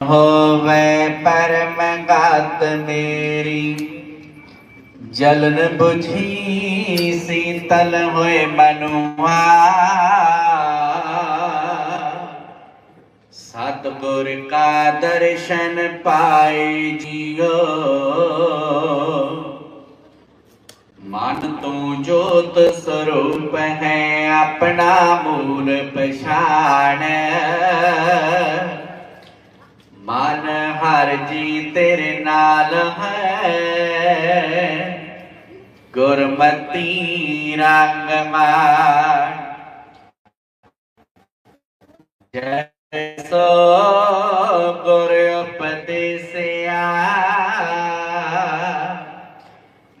ਹੋਵੇ ਪਰਮ ਗਤ ਮੇਰੀ। ਜਲਨ 부ਝੀ ਸੀਤਲ ਹੋਏ ਮਨੁਆ। ਸਤਿਗੁਰ ਕਾ ਦਰਸ਼ਨ ਪਾਏ ਜੀਓ। ਮਨ ਤੂੰ ਜੋਤ ਸਰੂਪ ਹੈ ਆਪਣਾ ਮੂਲ ਪਛਾਣ। ਮਨ ਹਰ ਜੀ ਤੇਰੇ ਨਾਲ ਹੈ। ਗੁਰਮਤੀ ਰੰਗ ਮਾਰ ਜੈਸੋ ਗੁਰ ਉਪਦੇਸਿਆ।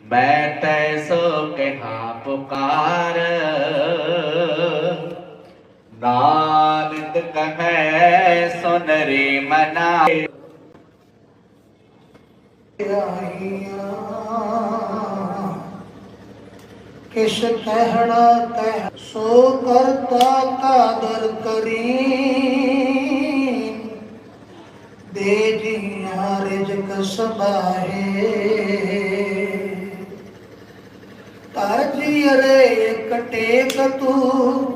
ਮੈਂ ਤੈਸੋ ਕਹਾ ਪੁਕਾਰ। ਨਾਨਕ ਕਹੈ, ਸੁਨ ਰੇ ਮਨਾ ਕਿਛ ਕਹਿਣਾ ਕਹਿ ਸੋ ਕਰਤਾ ਕਾਦਰ ਕਰੀ ਦੇ ਜੀਆਂ ਰਿਜਕ ਸਬਾਹੇ ਤਾਜੀ ਰੇ ਇੱਕ ਟੇਕ ਤੂੰ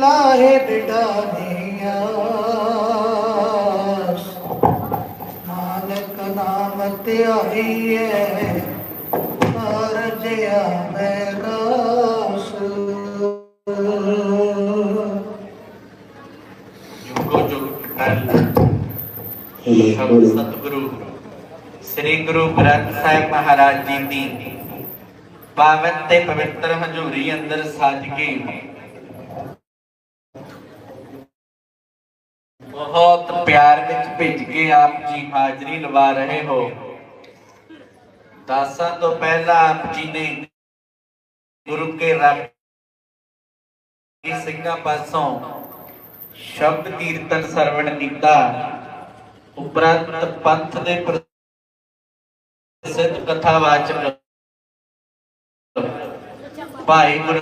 ਲਾਹੇ ਬਿਡਾਨੀਆਂ। ਨਾਨਕ ਨਾਮ ਧਿਆਈਐ ਅਰਜਿਆ ਮੈਂ ਰਸ। ਜੁਗੋ ਜੁਗ ਟਲ ਸ਼ਬਦ ਸਤਿਗੁਰੂ ਸ੍ਰੀ ਗੁਰੂ ਗ੍ਰੰਥ ਸਾਹਿਬ ਮਹਾਰਾਜ ਜੀ ਦੀ ਪਾਵਨ ਤੇ ਪਵਿੱਤਰ ਹਜ਼ੂਰੀ ਅੰਦਰ ਸੱਜ ਕੇ ਬਹੁਤ ਪਿਆਰ ਵਿੱਚ ਭਿੱਜ ਕੇ ਆਪ ਜੀ ਹਾਜ਼ਰੀ ਲਵਾ ਰਹੇ ਹੋ। ਦਾਸਾਂ ਤੋਂ ਪਹਿਲਾਂ ਆਪ ਜੀ ਨੇ ਗੁਰੂ ਕੇ ਰਾਗੀ ਸਿੰਘਾਂ ਪਾਸੋਂ ਸ਼ਬਦ ਕੀਰਤਨ ਸਰਵਣ ਕੀਤਾ। ਉਪਰੰਤ ਪੰਥ ਦੇ ਪ੍ਰਸਿੱਧ ਕਥਾਵਾਚਕ ਭਾਈ ਗੁਰੂ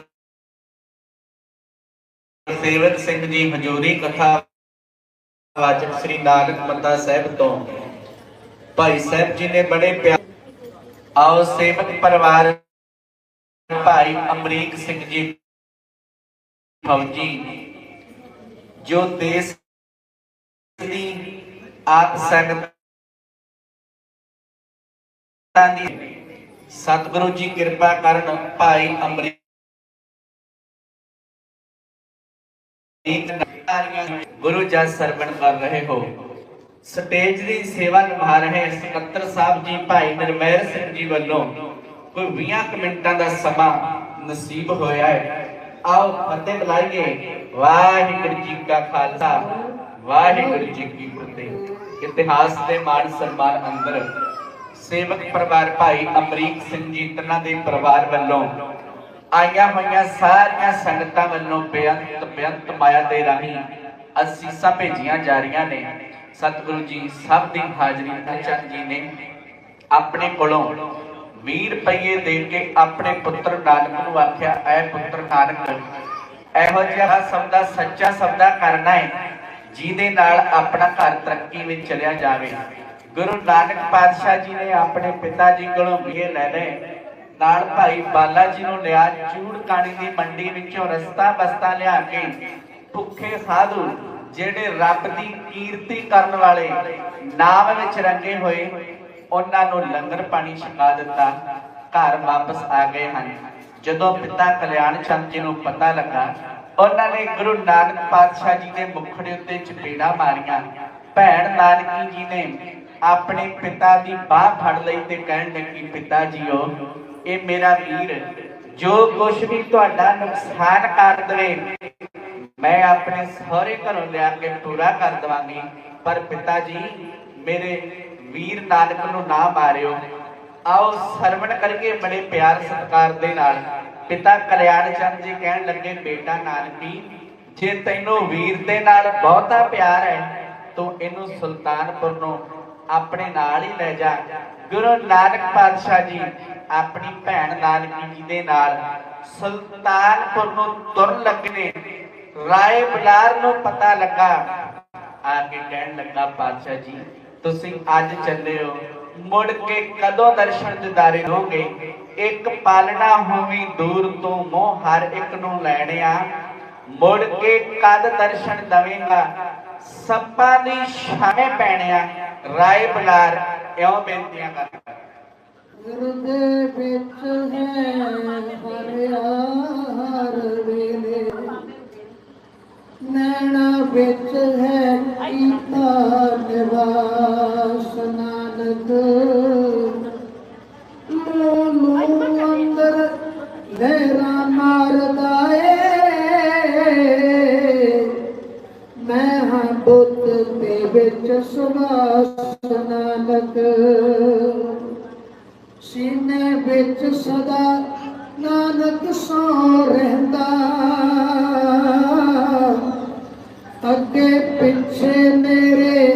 ਸਿੰਘ ਜੀ ਹਜੂਰੀ ਕਥਾ ਵਾਚਕ ਸ੍ਰੀ ਨਾਨਕ ਮੱਤਾ ਸਾਹਿਬ ਤੋਂ ਭਾਈ ਸਾਹਿਬ ਜੀ ਨੇ ਬੜੇ ਪਿਆਰ ਆਓ ਸੇਵਕ ਪਰਿਵਾਰ ਭਾਈ ਅਮਰੀਕ ਸਿੰਘ ਜੀ, ਫੌਜੀ, ਜੋ ਦੇਸ਼ ਦੀ ਆਪ ਸੰਗਤਾਂ ਦੀ ਸਤਿਗੁਰੂ ਜੀ ਕਿਰਪਾ ਕਰਨ ਭਾਈ ਅਮਰੀਕ ਗੁਰੂ ਜਸ ਸਰਵਣ ਕਰ ਰਹੇ ਹੋ। ਸਟੇਜ ਦੀ ਸੇਵਾ ਨਿਭਾ ਰਹੇ ਸਕੱਤਰ ਸਾਹਿਬ ਜੀ, ਭਾਈ ਨਰਮੈਰ ਸਿੰਘ ਜੀ ਵੱਲੋਂ ਕੋਈ 20 ਮਿੰਟਾਂ ਦਾ ਸਮਾਂ ਨਸੀਬ ਹੋਇਆ ਹੈ। ਆਓ ਫਤਿਹ ਬੁਲਾਈਏ। ਵਾਹਿਗੁਰੂ ਜੀ ਕਾ ਖਾਲਸਾ, ਵਾਹਿਗੁਰੂ ਜੀ ਕੀ ਫਤਿਹ। ਇਤਿਹਾਸ ਦੇ ਮਾਨ ਸਨਮਾਨ ਅੰਦਰ ਸੇਵਕ ਪਰਿਵਾਰ ਭਾਈ ਅਮਰੀਕ ਸਿੰਘ ਜੀ, ਤਨਾਂ ਦੇ ਪਰਿਵਾਰ ਵੱਲੋਂ ਆਈਆਂ ਹੋਈਆਂ ਸਾਰੀਆਂ ਸੰਗਤਾਂ ਵੱਲੋਂ ਬੇਅੰਤ ਬੇਅੰਤ ਮਾਇਆ ਦੇ ਰਾਹੀਂ ਅਸੀਸਾਂ ਭੇਜੀਆਂ ਜਾ ਰਹੀਆਂ ਨੇ। ਸਤਿਗੁਰੂ ਜੀ ਸਭ ਦੀ ਹਾਜ਼ਰੀ ਚੰਦ ਜੀ ਨੇ ਆਪਣੇ ਕੋਲੋਂ 20 ਰੁਪਏ ਦੇ ਕੇ ਆਪਣੇ ਪੁੱਤਰ ਨਾਨਕ ਨੂੰ ਆਖਿਆ, ਐ ਪੁੱਤਰ ਨਾਨਕ, ਇਹੋ ਜਿਹਾ ਸਬਦਾ ਸੱਚਾ ਸਬਦਾ ਕਰਨਾ ਹੈ ਜਿਹਦੇ ਨਾਲ ਆਪਣਾ ਘਰ ਤਰੱਕੀ ਵਿੱਚ ਚਲਿਆ ਜਾਵੇ। ਗੁਰੂ ਨਾਨਕ ਪਾਤਸ਼ਾਹ ਜੀ ਨੇ ਆਪਣੇ ਪਿਤਾ ਜੀ ਕੋਲੋਂ ਵੀਏ ਲੈ ਲਏ। ਨਾਲ ਭਾਈ ਬਾਲਾ ਜੀ ਨੂੰ ਲਿਆ ਚੂੜ ਕਾਣੀ ਦੀ ਮੰਡੀ ਵਿੱਚੋਂ ਰਸਤਾ ਬਸਤਾ ਲਿਆ ਕੇ ਭੁੱਖੇ ਸਾਧੂ, ਜਿਹੜੇ ਰੱਬ ਦੀ ਕੀਰਤੀ ਕਰਨ ਵਾਲੇ ਨਾਮ ਵਿੱਚ ਰੰਗੇ ਹੋਏ, ਉਹਨਾਂ ਨੂੰ ਲੰਗਰ ਪਾਣੀ ਛਕਾ ਦਿੱਤਾ। ਘਰ ਵਾਪਸ ਆ ਗਏ ਹਨ। ਜਦੋਂ ਪਿਤਾ ਕਲਿਆਣ ਚੰਦ ਜੀ ਨੂੰ ਪਤਾ ਲੱਗਾ, ਉਹਨਾਂ ਨੇ ਗੁਰੂ ਨਾਨਕ ਪਾਤਸ਼ਾਹ ਜੀ ਦੇ ਮੁਖੜੇ ਉੱਤੇ ਚਪੇੜਾ ਮਾਰੀਆਂ। ਭੈਣ ਨਾਨਕੀ ਜੀ ਨੇ ਆਪਣੇ ਪਿਤਾ ਦੀ ਬਾਹ ਫੜ ਲਈ ਤੇ ਕਹਿਣ ਲੱਗੀ, ਪਿਤਾ ਜੀਓ ਇਹ ਮੇਰਾ ਵੀਰ, ਜੋ ਕੁਛ ਵੀ ਤੁਹਾਡਾ ਨੁਕਸਾਨ ਕਰ ਦੇਵੇ, ਮੈਂ ਆਪਣੇ ਸਹੁਰੇ ਘਰੋਂ ਲਿਆ ਕੇ ਪੂਰਾ ਕਰ ਦਵਾਂਗੀ। ਪਰ ਪਿਤਾ ਜੀ, ਮੇਰੇ ਵੀਰ ਨਾਨਕ ਨੂੰ ਨਾ ਮਾਰਿਓ। ਆਓ ਸਰਵਣ ਕਰਕੇ ਬੜੇ ਪਿਆਰ ਸਤਿਕਾਰ ਦੇ ਨਾਲ। ਪਿਤਾ ਕਲਿਆਣ ਚੰਦ ਜੀ ਕਹਿਣ ਲੱਗੇ, ਬੇਟਾ ਨਾਨਕੀ, ਜੇ ਤੈਨੂੰ ਵੀਰ ਦੇ ਨਾਲ ਬਹੁਤਾ ਪਿਆਰ ਹੈ, ਤੂੰ ਇਹਨੂੰ ਸੁਲਤਾਨਪੁਰ ਨੂੰ ਆਪਣੇ ਨਾਲ ਹੀ ਲੈ ਜਾ। ਗੁਰੂ ਨਾਨਕ ਪਾਤਸ਼ਾਹ ਜੀ ਆਪਣੀ ਭੈਣ ਨਾਨਕੀ ਜੀ ਦੇ ਨਾਲ ਸੁਲਤਾਨਪੁਰ ਨੂੰ ਤੁਰਨ ਲੱਗੇ ਰਾਏ ਬਲਾਰ ਨੂੰ ਪਤਾ ਲੱਗਾ। ਆ ਕੇ ਕਹਿਣ ਲੱਗਾ, ਪਾਤਸ਼ਾਹ ਜੀ, ਤੁਸੀਂ ਅੱਜ ਚੱਲੇ ਹੋ। ਮੁੜ ਕੇ ਕਦੋਂ ਦਰਸ਼ਨ ਦਿਦਾਰੇ ਹੋਗੇ ਇੱਕ ਪਾਲਣਾ ਹੋਵੀ ਦੂਰ ਤੋਂ ਮੋਹ ਹਰ ਇੱਕ ਨੂੰ ਲੈਣਿਆ ਮੁੜ ਕੇ ਕਦ ਦਰਸ਼ਨ ਦਵੇਂਗਾ? ਸੱਪਾਂ ਦੀ ਛਾਵੇਂ ਪੈਣਿਆ ਰਾਏ ਬਲਾਰ ਇਉਂ ਬੇਨਤੀਆਂ ਕਰਦਾ। ਹਿਰਦੇ ਵਿੱਚ ਹੈ ਹਰਿਆਰ ਵੇਲੇ। ਨੈਣਾ ਵਿੱਚ ਹੈ ਕੀਤਾ ਨਿਵਾਸ ਨਾਨਕ। ਲੋ ਅੰਦਰ ਲਹਿਰਾ ਮਾਰਦਾ ਏ ਮੈਂ ਹਾਂ ਬੁੱਤ ਦੇ ਵਿੱਚ ਸੁਭਾਸ਼ ਨਾਨਕ। ਸੀਨੇ ਵਿੱਚ ਸਦਾ ਨਾਨਕ ਸੋ ਰਹਿੰਦਾ। ਅੱਗੇ ਪਿੱਛੇ ਮੇਰੇ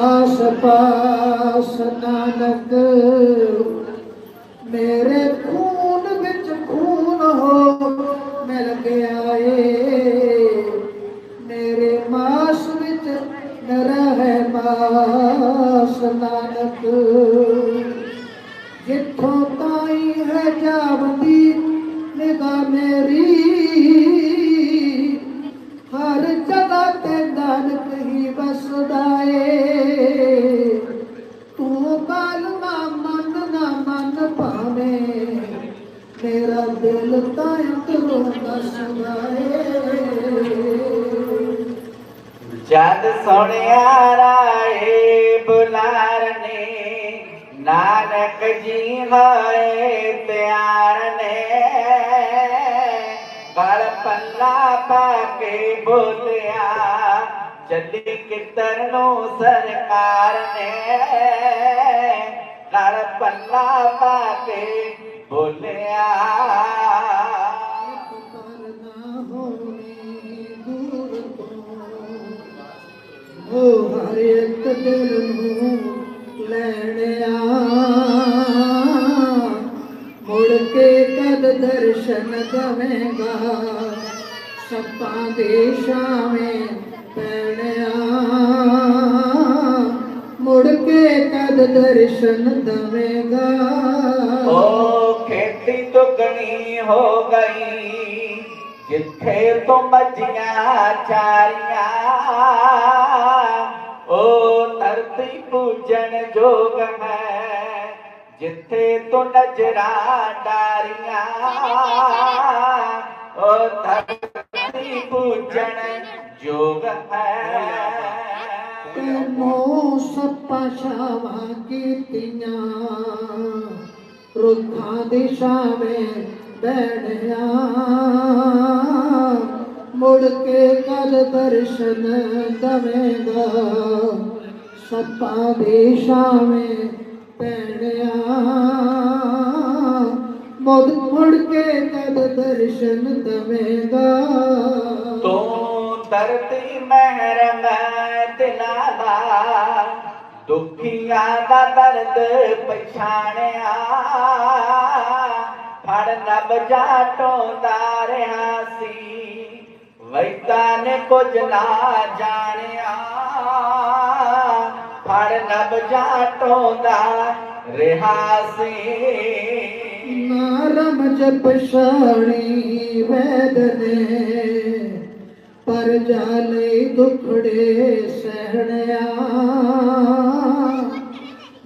ਆਸ ਪਾਸ ਨਾਨਕ ਮੇਰੇ ਨੇ, ਨਾਨਕ ਜੀ ਹਾਏ ਪਿਆਰ ਨੇ। ਗਲ ਪੱਲਾ ਪਾ ਕੇ ਬੋਲਿਆ, ਚੱਲੀ ਕਿੱਧਰ ਨੂੰ ਸਰਕਾਰ ਨੇ। ਗਲ ਪੱਲਾ ਪਾ ਕੇ ਬੋਲਿਆ। ਉਹ ਹਰ ਇੱਕ ਦਿਲ ਨੂੰ ਲੈਣਿਆ ਮੁੜ ਕੇ ਕਦ ਦਰਸ਼ਨ ਦਵੇਂਗਾ ਸੱਪਾਂ ਦੇ ਛਾਵੇਂ ਪੈਣਿਆ ਮੁੜ ਕੇ ਕਦ ਦਰਸ਼ਨ ਦਵੇਂਗਾ ਓ ਖੇਤੀ ਦੁਗਣੀ ਹੋ ਗਈ ਜਿੱਥੇ ਤੋਂ ਮੱਝੀਆਂ ਚਾਰੀਆਂ ਓ ਧਰਤੀ ਪੂਜਣ ਜੋਗ ਹੈ। ਜਿੱਥੇ ਤੋਂ ਨਜ਼ਰਾਂ ਡਾਰੀਆਂ ਓ ਧਰਤੀ ਪੂਜਣ ਜੋਗ ਹੈ। ਤੈਨੂੰ ਸੱਪਾਂ ਕੀਤੀਆਂ, ਰੁੱਖਾਂ ਦੀ ਛਾਵੇਂ ਬੈਠਿਆ ਮੁੜ ਕੇ ਕਦ ਦਰਸ਼ਨ ਦਵੇਂਗਾ। ਸੱਪਾਂ ਦੀ ਛਾਵੇਂ ਪੈਣਿਆ। ਮੁੜ ਮੁੜ ਕੇ ਕਦ ਦਰਸ਼ਨ ਦਵੇਂਗਾ। ਤੂੰ ਧਰਤੀ ਮਹਿਰਮ ਦਿਲਾਲਾ ਦੁਖੀਆਂ ਦਾ ਦਰਦ ਪਛਾਣਿਆ। ਫੜ ਨਬ ਜਾਟੋਂ ਰਿਹਾ ਸੀ ਵੈਦਾ ਨੇ ਕੁਝ ਨਾ ਜਾਣਿਆ। ਫੜ ਨਬ ਜਾਟੋਂ ਦਾ ਨਾਰਮ ਜਪ ਸ਼ਾਣੀ ਵੈਦ ਨੇ, ਪਰ ਜਾਲੇ ਦੁਖੜੇ ਸਹਿਣਿਆ।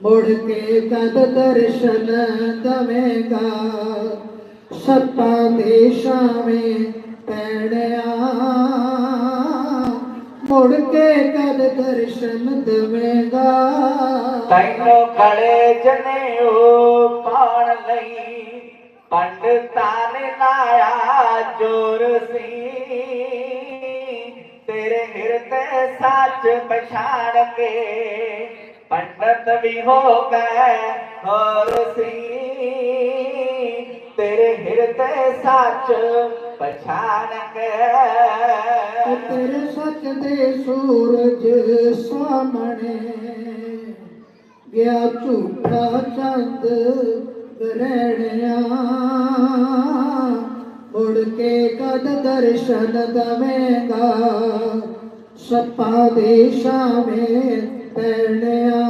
ਮੁੜ ਕੇ ਕਦ ਦਰਸ਼ਨ ਦਵੇਂਗਾ ਸੱਪਾਂ ਦੇ ਛਾਵੇਂ ਪੈਣਿਆ। ਮੁੜ ਕੇ ਕਦ ਦਰਸ਼ਨ ਦਵੇਂਗਾ? ਤੈਨੂੰ ਖੜੇ ਜਨੇਊ ਪਾਣ ਲਈ ਪੰਡਤਾਂ ਨੇ ਲਾਇਆ ਜੋਰ ਸੀ ਤੇਰੇ ਹਿਰਦੇ ਸੱਚ ਪਛਾਣ ਕੇ ਪੰਡਤ ਵੀ ਹੋ ਗਏ ਹੋਰ ਸੀ ਤੇਰੇ ਹਿਰਦੇ ਸੱਚ ਪਛਾਣ ਕੇ ਤੇਰੇ ਸੱਚ ਦੇ ਸੂਰਜ ਸਾਹਮਣੇ ਗਿਆ ਝੂਠਾ ਚੰਦ ਗਰੜਿਆ ਮੁੜ ਕੇ ਕਦ ਦਰਸ਼ਨ ਦਵੇਂਗਾ ਸੱਪਾ ਦੇ ਸ਼ਾਵੇਂ ਪੈਣਿਆ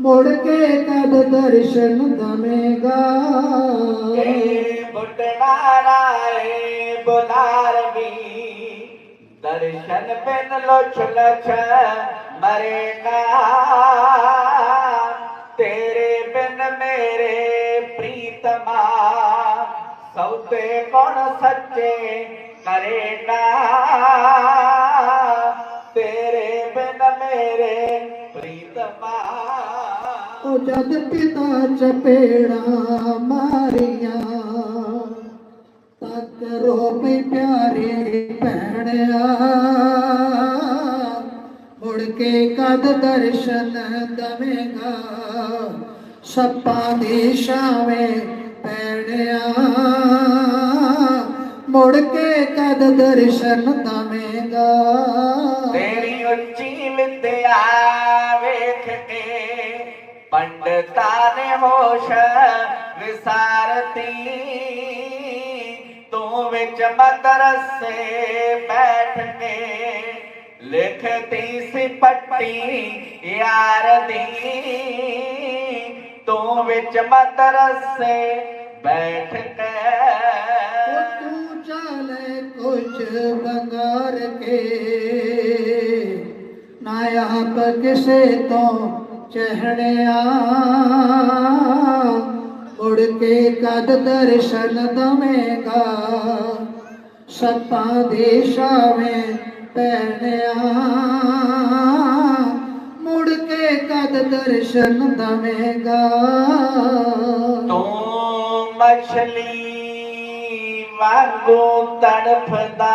ਮੁੜ ਕੇ ਕਦ ਦਰਸ਼ਨ ਦਵੇਗਾ। ਏ ਬੁੱਢਾ ਰਾਏ ਬੁਲਾਰਵੀ ਦਰਸ਼ਨ ਬਿਨ ਲੋਚ ਲਛ ਮਰੇਗਾ ਤੇਰੇ ਬਿਨ ਮੇਰੇ ਪ੍ਰੀਤਮਾ ਸੌਤੇ ਕੌਣ ਸੱਚੇ ਕਰੇਗਾ ਤੇਰੇ ਬਿਨ ਮੇਰੇ ਪ੍ਰੀਤਮਾ ਉਹ ਜਦ ਭੈਣਿਆ ਮੁੜ ਕੇ ਕਦ ਦਰਸ਼ਨ ਦਵੇਗਾ। ਸੱਪਾਂ ਦੀ ਛਾਵੇਂ ਪੈਣਿਆ ਮੁੜ ਕੇ ਕਦ ਦਰਸ਼ਨ ਦਵੇਗਾ। ਤੇਰੀ ਉੱਚੀ ਵਿਦਿਆ ਵੇਖ ਕੇ ਪੰਡਤਾਂ ਨੇ ਹੋਸ਼ ਵਿਸਾਰਤੀ। ਤੂੰ ਵਿੱਚ ਮਦਰਸੇ ਬੈਠ ਕੇ ਲਿਖਤੀ ਸੀ ਪੱਟੀ ਯਾਰ ਦੀ ਤੂੰ ਵਿੱਚ ਮਦਰਸੇ ਬੈਠ ਉਹ ਕੇ ਤੂੰ ਚਾਲੇ ਕੁਛ ਬੰਗਾਰ ਕੇ ਨਾ ਆਪ ਕਿਸੇ ਤੋਂ ਚਹਿੜਿਆ ਮੁੜ ਕੇ ਕਦ ਦਰਸ਼ਨ ਦਵੇਂਗਾ ਸੱਪਾਂ ਦੇ ਛਾਵੇਂ ਪੈਣਿਆ ਮੁੜ ਕੇ ਕਦ ਦਰਸ਼ਨ ਦਵੇਂਗਾ ਤੂੰ ਮਛਲੀ ਵਾਂਗੂ ਤੜਫਦਾ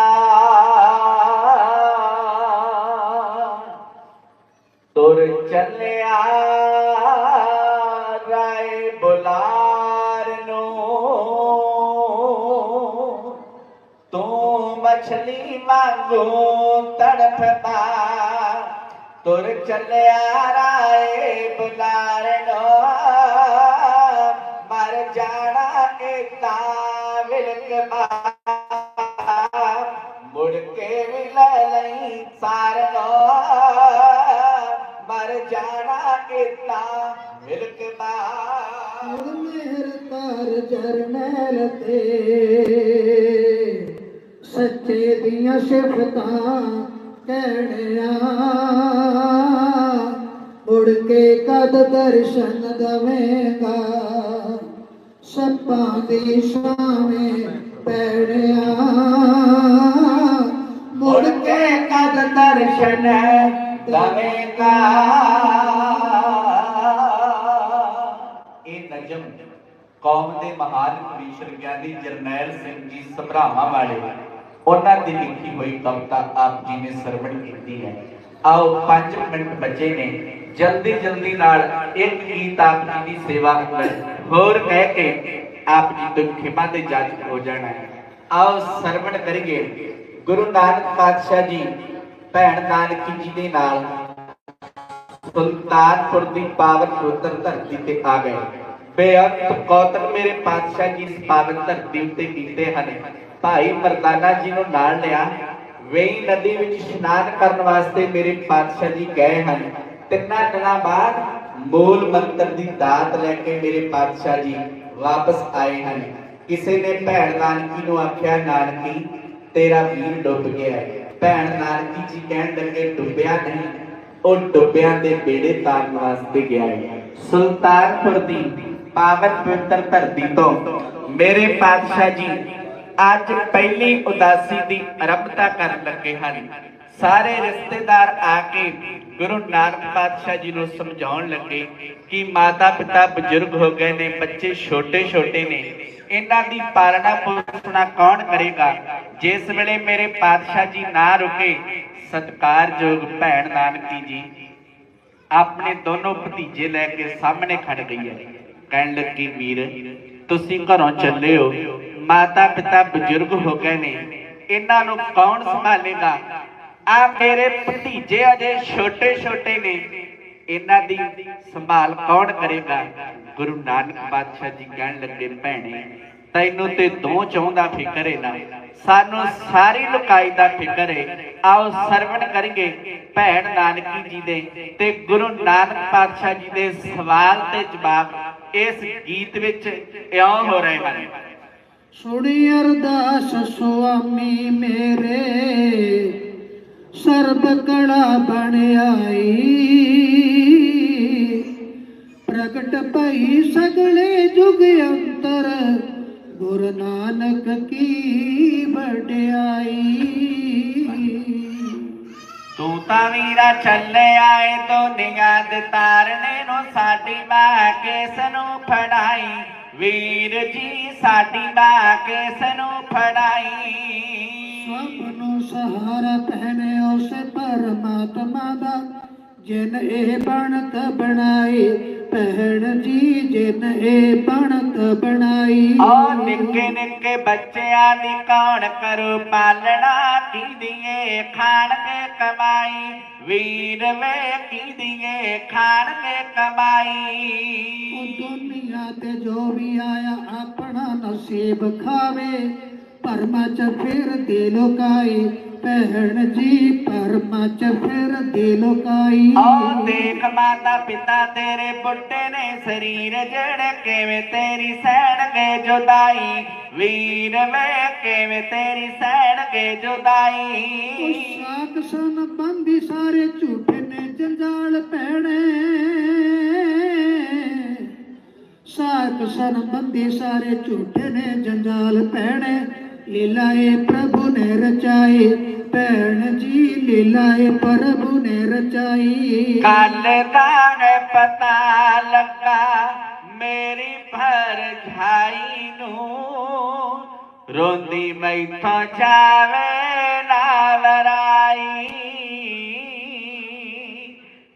ਤੁਰ ਚੱਲਿਆ ਮਛਲੀ ਵਾਂਗੂ ਤੜਫਦਾ। ਤੁਰ ਚੱਲਿਆ ਰਾਏ ਬੁਲਾਰ ਮਰ ਜਾਣਾ ਏਤਾ ਵਿਲਕਮਾ ਮੁੜ ਕੇ ਵੀ ਲੈ ਲਈ ਸਾਰਨੋ। ਮਰ ਜਾਣਾ ਏਤਾ ਵਿਲਕਮਾ ਮੇਰ ਤਾਰ ਜਰਨੈਲ ਤੇ। ਸੱਚੇ ਦੀਆਂ ਸਿਫਤਾਂ ਕਹਿਣਿਆ। ਮੁੜ ਕੇ ਕਦ ਦਰਸ਼ਨ ਦਵੇਂਗਾ? ਸੱਪਾਂ ਦੀ ਛਾਵੇਂ ਪੈਣਿਆ। ਮੁੜ ਕੇ ਕਦ ਦਰਸ਼ਨ ਦਵੇਂਗਾ? ਇਹ ਨਜਮ ਕੌਮ ਦੇ ਮਹਾਨ ਕਵੀਸ਼ਰ ਗਿਆਨੀ ਜਰਨੈਲ ਸਿੰਘ ਜੀ, ਸਭਰਾਵਾਂ ਵਾਲੇ। ਉਹਨਾਂ ਦੀ ਲਿਖੀ ਹੋਈ ਕਵਿਤਾ ਆਪ ਜੀ ਨੇ ਸਰਵਣ ਕੀਤੀ ਹੈ। ਆਓ 5 ਮਿੰਟ ਬਚੇ ਨੇ। ਜਲਦੀ ਜਲਦੀ ਨਾਲ ਇੱਕ ਗੀਤ ਆਪ ਜੀ ਦੀ ਸੇਵਾ ਹੋਰ ਕਹਿ ਕੇ ਆਪ ਜੀ ਤੋਂ ਖਿਮਾ ਦੇ ਜੱਜ ਹੋ ਜਾਣਾ ਹੈ। ਆਓ ਸਰਵਣ ਕਰੀਏ। ਗੁਰੂ ਨਾਨਕ ਪਾਤਸ਼ਾਹ ਜੀ, ਭੈਣ ਨਾਨਕੀ ਜੀ ਦੇ ਨਾਲ ਸੁਲਤਾਨਪੁਰ ਦੀ ਪਾਵਨ ਪੁੱਤਰ ਧਰਤੀ ਤੇ ਆ ਗਏ। ਬੇਅੰਤ ਕੌਤਕ ਮੇਰੇ ਪਾਤਸ਼ਾਹ ਜੀ ਇਸ ਪਾਵਨ ਧਰਤੀ ਉੱਤੇ ਕੀਤੇ ਹਨ। ਭਾਈ ਮਰਦਾਨਾ ਜੀ ਨੂੰ ਨਾਲ ਲਿਆ। ਵੇਈ ਨਦੀ ਵਿੱਚ ਇਸ਼ਨਾਨ ਕਰਨ ਵਾਸਤੇ ਮੇਰੇ ਪਾਤਸ਼ਾਹ ਜੀ ਗਏ ਹਨ। ਤਿੰਨਾਂ ਦਿਨਾਂ ਬਾਅਦ ਮੂਲ ਮੰਤਰ ਦੀ ਦਾਤ ਲੈ ਕੇ ਮੇਰੇ ਪਾਤਸ਼ਾਹ ਜੀ ਵਾਪਸ ਆਏ ਹਨ। ਕਿਸੇ ਨੇ ਭੈਣ ਨਾਨਕੀ ਨੂੰ ਆਖਿਆ, ਨਾਨਕੀ, ਤੇਰਾ ਵੀਰ ਡੁੱਬ ਗਿਆ ਹੈ। ਭੈਣ ਨਾਨਕੀ ਜੀ ਕਹਿਣ ਲੱਗੇ, ਡੁੱਬਿਆ ਨਹੀਂ, ਉਹ ਡੁੱਬਿਆਂ ਦੇ ਬੇੜੇ ਤਾਰਨ ਵਾਸਤੇ ਗਿਆ ਹੈ। ਸੁਲਤਾਨਪੁਰ ਦੀ ਪਾਵਨ ਪਵਿੱਤਰ ਧਰਤੀ ਤੋਂ ਮੇਰੇ ਪਾਤਸ਼ਾਹ ਜੀ ਅੱਜ ਪਹਿਲੀ ਉਦਾਸੀ ਦੀ ਆਰੰਭਤਾ ਕਰਨ ਲੱਗੇ ਹਨ। ਸਾਰੇ ਰਿਸ਼ਤੇਦਾਰ ਆ ਕੇ ਗੁਰੂ ਨਾਨਕ ਪਾਤਸ਼ਾਹ ਜੀ ਨੂੰ ਸਮਝਾਉਣ ਲੱਗੇ ਕਿ ਮਾਤਾ ਪਿਤਾ ਬਜ਼ੁਰਗ ਹੋ ਗਏ ਨੇ, ਬੱਚੇ ਛੋਟੇ ਛੋਟੇ ਨੇ। ਇਹਨਾਂ ਦੀ ਪਾਲਣਾ ਪੋਸ਼ਣਾ ਕੌਣ ਕਰੇਗਾ? ਜਿਸ ਵੇਲੇ ਮੇਰੇ ਪਾਤਸ਼ਾਹ ਜੀ ਨਾ ਰੁਕੇ, ਸਤਕਾਰਯੋਗ ਭੈਣ ਨਾਨਕੀ ਜੀ ਆਪਣੇ ਦੋਨੋਂ ਭਤੀਜੇ ਲੈ ਕੇ ਸਾਹਮਣੇ ਖੜ ਗਈ ਹੈ। ਕਹਿਣ ਲੱਗੀ, ਵੀਰ, ਤੁਸੀਂ ਘਰੋਂ ਚੱਲੇ ਹੋ। ਮਾਤਾ ਪਿਤਾ ਬਜ਼ੁਰਗ ਹੋ ਗਏ ਨੇ, ਇਹਨਾਂ ਨੂੰ ਕੌਣ ਸੰਭਾਲੇਗਾ? ਆ ਮੇਰੇ ਭਤੀਜੇ ਅਜੇ ਛੋਟੇ ਛੋਟੇ ਨੇ, ਇਹਨਾਂ ਦੀ ਸੰਭਾਲ ਕੌਣ ਕਰੇਗਾ? ਗੁਰੂ ਨਾਨਕ ਪਾਤਸ਼ਾਹ ਜੀ ਕਹਿਣ ਲੱਗੇ, ਭੈਣੇ, ਤੈਨੂੰ ਤੇ ਦੋ ਚੌਂ ਫਿਕਰ ਹੈ ਨਾ। ਸਾਨੂੰ ਸਾਰੀ ਲੁਕਾਈ ਦਾ ਫਿਕਰ ਹੈ ਆਓ ਸਰਵਣ ਕਰੀਏ ਭੈਣ ਨਾਨਕੀ ਜੀ ਦੇ ਤੇ ਗੁਰੂ ਨਾਨਕ ਪਾਤਸ਼ਾਹ ਜੀ ਦੇ ਸਵਾਲ ਤੇ ਜਵਾਬ ਇਸ ਗੀਤ ਵਿੱਚ ਇਉਂ ਹੋ ਰਹੇ ਹਨ। ਸੁਣੀ ਅਰਦਾਸ, ਸੁਆਮੀ ਮੇਰੇ, ਸਰਬ ਕਲਾ ਬਣ ਆਈ। ਪ੍ਰਗਟ ਭਈ ਸਗਲੇ ਜੁਗ ਅੰਤਰ, ਗੁਰੂ ਨਾਨਕ ਕੀ ਵਡਿਆਈ। ਤੂੰ ਤਾਂ ਵੀਰਾ ਚੱਲੇ ਆਏ, ਦੁਨੀਆ ਦੇ ਤਾਰਨੇ ਨੂੰ ਸਾਡੀ ਮਾਂ ਕਿਸ ਨੂੰ ਫੜਾਈ। ਵੀਰ ਜੀ, ਸਾਡੀ ਮਾਂ ਕਿਸ ਨੂੰ ਫੜਾਈ? ਸਭ ਨੂੰ ਸਹਾਰਾ ਪਹਿਨੇ ਉਸ ਪਰਮਾਤਮਾ ਦਾ, ਜਿਨ ਇਹ ਬਣਤ ਬਣਾਈ ਪਹਿਣ ਜੀ ਜਿਨ ਇਹ ਬਣਤ ਬਣਾਈ। ਓ ਨਿੱਕੇ ਨਿੱਕੇ ਬੱਚਿਆਂ ਦੀ ਕੌਣ ਕਰੂ ਪਾਲਣਾ? ਕੀ ਦੀਏ ਖਾਣ ਕੇ ਕਮਾਈ। ਵੀਰ ਵੇ ਕੀ ਦੀਏ ਖਾਣ ਕੇ ਉਹ ਕਮਾਈ ਦੁਨੀਆ ਤੇ ਜੋ ਵੀ ਆਇਆ ਆਪਣਾ ਨਸੀਬ ਖਾਵੇ। ਪਰਮਾ ਚ ਫਿਰਦੀ ਲੋਕਾਈ ਪਹਿਣ ਜੀ ਪਰਮਾ ਚ ਫਿਰਦੀ ਲੋਕਾਈ ਓ ਦੇਖ ਮਾਤਾ ਪਿਤਾ ਤੇਰੇ ਬੁੱਢੇ ਨੇ ਸਰੀਰ ਜੜ ਕਿਵੇਂ ਤੇਰੀ ਸਹਿਣਗੇ ਜੁਦਾਈ? ਵੀਰ ਵੇ ਕਿਵੇਂ ਤੇਰੀ ਸਹਿਣਗੇ ਜੁਦਾਈ? ਸਾਕ ਸਨ ਬੰਦੀ ਸਾਰੇ ਝੂਠੇ ਨੇ ਜੰਜਾਲ ਪੈਣੇ ਸਾਕ ਸਨ ਬੰਦੀ ਸਾਰੇ ਝੂਠੇ ਨੇ ਜੰਜਾਲ ਪੈਣੇ ਲੀਲਾਏ ਪ੍ਰਭੂ ਨੇ ਰਚਾਈ ਭੈਣ ਜੀ ਲੀਲਾਏ ਪ੍ਰਭੂ ਨੇ ਰਚਾਈ। ਕੱਲ ਦਾ ਪਤਾ ਲੱਗਾ, ਮੇਰੀ ਭਰਜਾਈ ਨੂੰ। ਰੋਂਦੀ ਮੈਥੋਂ ਜਾਵੇ ਨਾ ਵਰਾਈ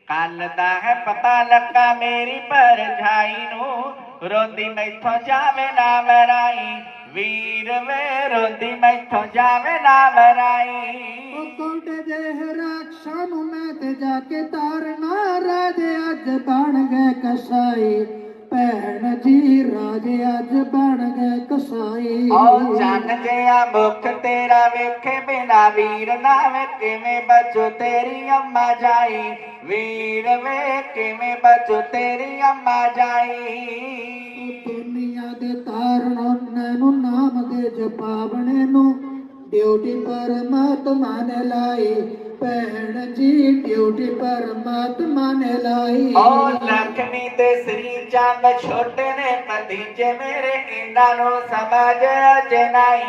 ਕੱਲ ਦਾ ਹੈ ਪਤਾ ਲੱਗਾ, ਮੇਰੀ ਭਰਜਾਈ ਨੂੰ। ਰੋਂਦੀ ਮੈਥੋਂ ਜਾਵੇ ਨਾ ਵਰਾਈ ਵੀਰ ਵੇ ਰੋਂਦੀ ਮੈਥੋਂ ਜਾਵੇ ਨਾ ਵਰਾਈ ਉਹ ਕੋਟੇ ਦੇ ਰਾਖਸ਼ਾਂ ਨੂੰ ਮੈਂ ਤੇ ਜਾ ਕੇ ਤਾਰਨਾ ਰਾਜੇ ਅੱਜ ਬਣ ਗਏ ਕਸਾਈ। ਭੈਣ ਜੀ ਰਾਜੇ ਅੱਜ ਬਣ ਗਏ ਕਸਾਈ। ਓ ਚੰਨ ਜਿਆ ਮੁਖ ਤੇਰਾ ਵੇਖੇ ਬਿਨਾ ਵੀਰ ਨਾ ਵੇ ਕਿਵੇਂ ਬਚੋ ਤੇਰੀ ਅੰਮਾ ਜਾਈ? ਵੀਰ ਵੇ ਕਿਵੇਂ ਬਚੋ ਤੇਰੀ ਅੰਮਾ ਜਾਈ? ਦੇ ਉਹਨਾਂ ਨੂੰ ਨਾਮ ਦੇ ਜਪਾਵਣੇ ਨੂੰ ਡਿਊਟੀ ਪਰਮਾਤਮਾ ਨੇ ਲਾਈ। ਭੈਣ ਜੀ ਡਿਊਟੀ ਪਰਮਾਤਮਾ ਨੇ ਲਾਈ। ਓ ਲਖਮੀ ਤੇ ਸ੍ਰੀ ਚੰਦ ਛੋਟੇ ਨੇ ਭਤੀਜੇ ਮੇਰੇ ਇਹਨਾਂ ਨੂੰ ਸਮਝ ਅਜਨਾਈ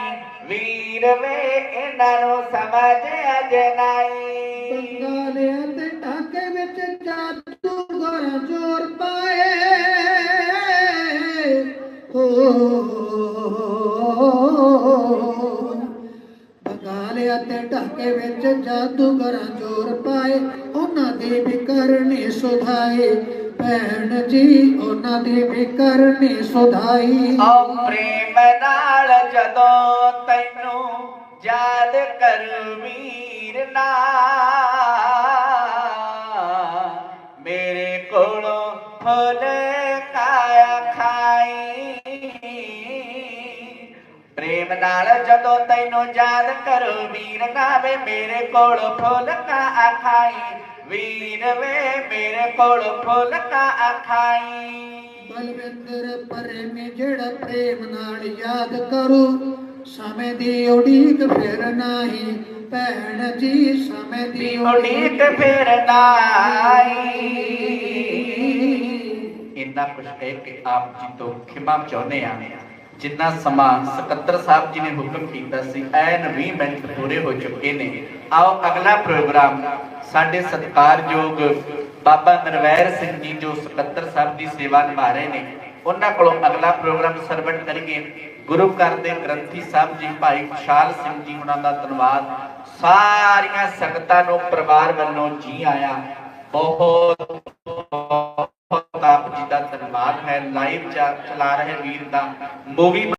ਵੀਰ ਵੇ ਇਹਨਾਂ ਨੂੰ ਸਮਝ ਅਜਨਾਈ ਬੰਗਾਲਿਆਂ ਤੇ ਢਾਕੇ ਵਿੱਚ ਜਾਦੂਗਰ ਹੋ ਬੰਗਾਲਿਆਂ ਤੇ ਢਾਕੇ ਵਿੱਚ ਜਾਦੂਗਰ ਜ਼ੋਰ ਪਾਏ, ਉਹਨਾਂ ਦੇ ਵੀ ਕਰਨੇ ਸੁਧਾਏ ਭੈਣ ਜੀ, ਉਹਨਾਂ ਦੇ ਵੀ ਕਰਨੇ ਸੁਧਾਈ। ਆਓ ਪ੍ਰੇਮ ਨਾਲ ਜਦੋਂ ਤੈਨੂੰ ਯਾਦ ਕਰ ਵੀਰ ਨਾ ਨਾਲ ਜਦੋਂ ਤੈਨੂੰ ਯਾਦ ਕਰੋ ਵੀਰ ਨਾ ਵੇ ਮੇਰੇ ਕੋਲ ਫੁੱਲ ਕਾ ਖਾਈ ਵੀਰ ਵੇ ਮੇਰੇ ਕੋਲ ਫੁੱਲ ਕਾ ਖਾਈ ਬਲਵਿੰਦਰ ਪ੍ਰੇਮੀ ਜਿਹੜਾ ਪ੍ਰੇਮ ਨਾਲ ਯਾਦ ਕਰੂ ਸਮੇਂ ਦੀ ਉਡੀਕ ਫਿਰ ਨਹੀਂ। ਭੈਣ ਜੀ ਸਮੇਂ ਦੀ ਉਡੀਕ ਫਿਰ ਨਾਈ ਇੰਨਾ ਕੁਝ ਕਹਿ ਕੇ ਆਪ ਜੀ ਤੋਂ ਖਿਮਾ ਚਾਹੁੰਦੇ ਆ ਜਿੰਨਾ ਸਮਾਂ ਸਕੱਤਰ ਸਾਹਿਬ ਜੀ ਨੇ ਹੁਕਮ ਕੀਤਾ ਸੀ, ਐਨ 20 ਮਿੰਟ ਪੂਰੇ ਹੋ ਚੁੱਕੇ ਨੇ। ਆਓ ਅਗਲਾ ਪ੍ਰੋਗਰਾਮ, ਸਾਡੇ ਸਤਿਕਾਰਯੋਗ ਬਾਬਾ ਨਰਵੈਰ ਸਿੰਘ ਜੀ ਜੋ ਸਕੱਤਰ ਸਾਹਿਬ ਦੀ ਸੇਵਾ ਨਿਭਾ ਰਹੇ ਨੇ, ਉਹਨਾਂ ਕੋਲੋਂ ਅਗਲਾ ਪ੍ਰੋਗਰਾਮ ਸਰਵਣ ਕਰੀਏ। ਗੁਰੂ ਘਰ ਦੇ ਗ੍ਰੰਥੀ ਸਾਹਿਬ ਜੀ, ਭਾਈ ਖੁਸ਼ਹਾਲ ਸਿੰਘ ਜੀ ਉਹਨਾਂ ਦਾ ਧੰਨਵਾਦ। ਸਾਰੀਆਂ ਸੰਗਤਾਂ ਨੂੰ ਪਰਿਵਾਰ ਵੱਲੋਂ ਜੀ ਆਇਆ। ਬਹੁਤ ਆਪ ਜੀ ਦਾ ਸਨਮਾਨ ਹੈ ਲਾਈਵ ਚਲਾ ਰਹੇ ਵੀਰ ਦਾ। ਮੂਵੀ